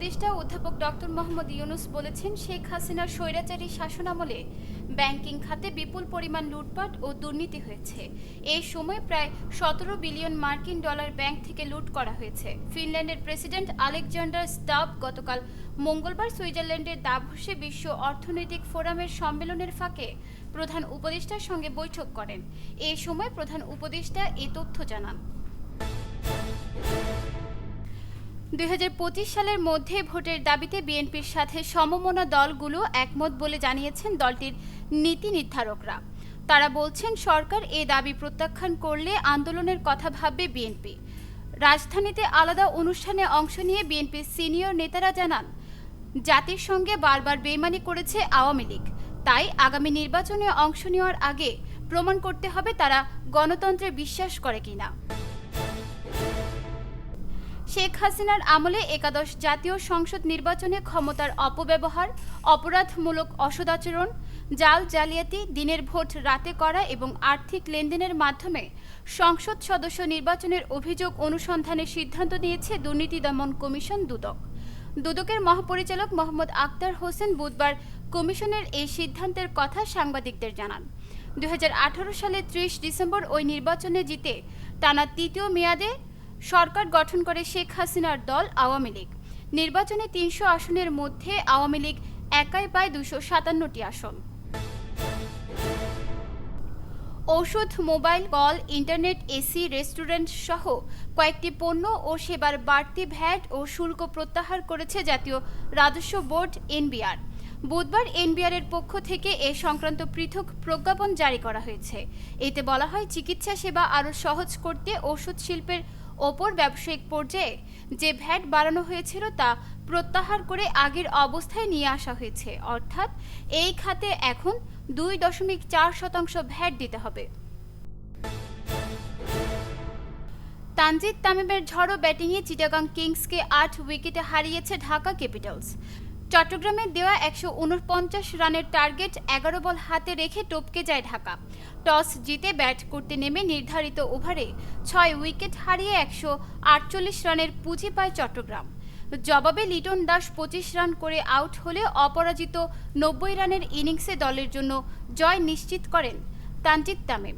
অধ্যাপক ডক্টর মোহাম্মদ ইউনুস বলেছেন, শেখ হাসিনার স্বৈরাচারী শাসনামলে ব্যাংকিং খাতে বিপুল পরিমাণ লুটপাট ও দুর্নীতি হয়েছে। এই সময় প্রায় সতেরো বিলিয়ন মার্কিন ডলার ব্যাংক থেকে লুট করা হয়েছে। ফিনল্যান্ডের প্রেসিডেন্ট আলেকজান্ডার স্টাব গতকাল মঙ্গলবার সুইজারল্যান্ডের দাভোসে বিশ্ব অর্থনৈতিক ফোরামের সম্মেলনের ফাঁকে প্রধান উপদেষ্টার সঙ্গে বৈঠক করেন। এই সময় প্রধান উপদেষ্টা এ তথ্য জানান। দুই হাজার পঁচিশ সালের মধ্যে ভোটের দাবিতে বিএনপির সাথে সমমনা দলগুলো একমত বলে জানিয়েছেন দলটির নীতি নির্ধারকরা। তারা বলছেন, সরকার এ দাবি প্রত্যাখ্যান করলে আন্দোলনের কথা ভাববে বিএনপি। রাজধানীতে আলাদা অনুষ্ঠানে অংশ নিয়ে বিএনপির সিনিয়র নেতারা জানান, জাতির সঙ্গে বারবার বেইমানি করেছে আওয়ামী লীগ। তাই আগামী নির্বাচনে অংশ নেওয়ার আগে প্রমাণ করতে হবে তারা গণতন্ত্রে বিশ্বাস করে কিনা। শেখ হাসিনার আমলে একাদশ জাতীয় সংসদ নির্বাচনে ক্ষমতার অপব্যবহার, অপরাধমূলক অসদাচরণ, জাল জালিয়াতি, দিনের ভোট রাতে করা এবং আর্থিক লেনদেনের মাধ্যমে সংসদ সদস্য নির্বাচনের অভিযোগ অনুসন্ধানের সিদ্ধান্ত নিয়েছে দুর্নীতি দমন কমিশন দুদক। দুদকের মহাপরিচালক মোহাম্মদ আক্তার হোসেন বুধবার কমিশনের এই সিদ্ধান্তের কথা সাংবাদিকদের জানান। দুই হাজার আঠারো সালে ত্রিশ ডিসেম্বর ওই নির্বাচনে জিতে টানা তৃতীয় মেয়াদে সরকার গঠন করে শেখ হাসিনার দল আওয়ামী লীগ। নির্বাচনে তিনশো আসনের মধ্যে আওয়ামী লীগ একাই পায় দুশো সাতান্নটি আসন। ঔষধ, mobile, call, internet, AC, restaurant সহ কয়েকটি পণ্য ও সেবার বাড়তি ভ্যাট ও শুল্ক প্রত্যাহার করেছে জাতীয় রাজস্ব বোর্ড এনবিআর। বুধবার এনবিআর এর পক্ষ থেকে এ সংক্রান্ত পৃথক প্রজ্ঞাপন জারি করা হয়েছে। এতে বলা হয়, চিকিৎসা সেবা আরও সহজ করতে ওষুধ শিল্পের ওপর ব্যবসায়িক পর্যায়ে যে ভ্যাট বাড়ানো হয়েছিল তা প্রত্যাহার করে আগের অবস্থায় নিয়ে আসা হয়েছে। অর্থাৎ এই খাতে এখন দুই দশমিক চার শতাংশ ভ্যাট দিতে হবে। তানজিদ তামিমের ঝড়ো ব্যাটিংয়ে চিটাগাং কিংসকে আট উইকেটে হারিয়েছে ঢাকা ক্যাপিটালস। চট্টগ্রামে দেওয়া একশো উনপঞ্চাশ রানের টার্গেট এগারো বল হাতে রেখে টপকে যায় ঢাকা। টস জিতে ব্যাট করতে নেমে নির্ধারিত ওভারে ছয় উইকেট হারিয়ে একশো আটচল্লিশ রানের পুঁজি পায় চট্টগ্রাম। জবাবে লিটন দাস পঁচিশ রান করে আউট হলে অপরাজিত নব্বই রানের ইনিংসে দলের জন্য জয় নিশ্চিত করেন তানজিদ তামিম।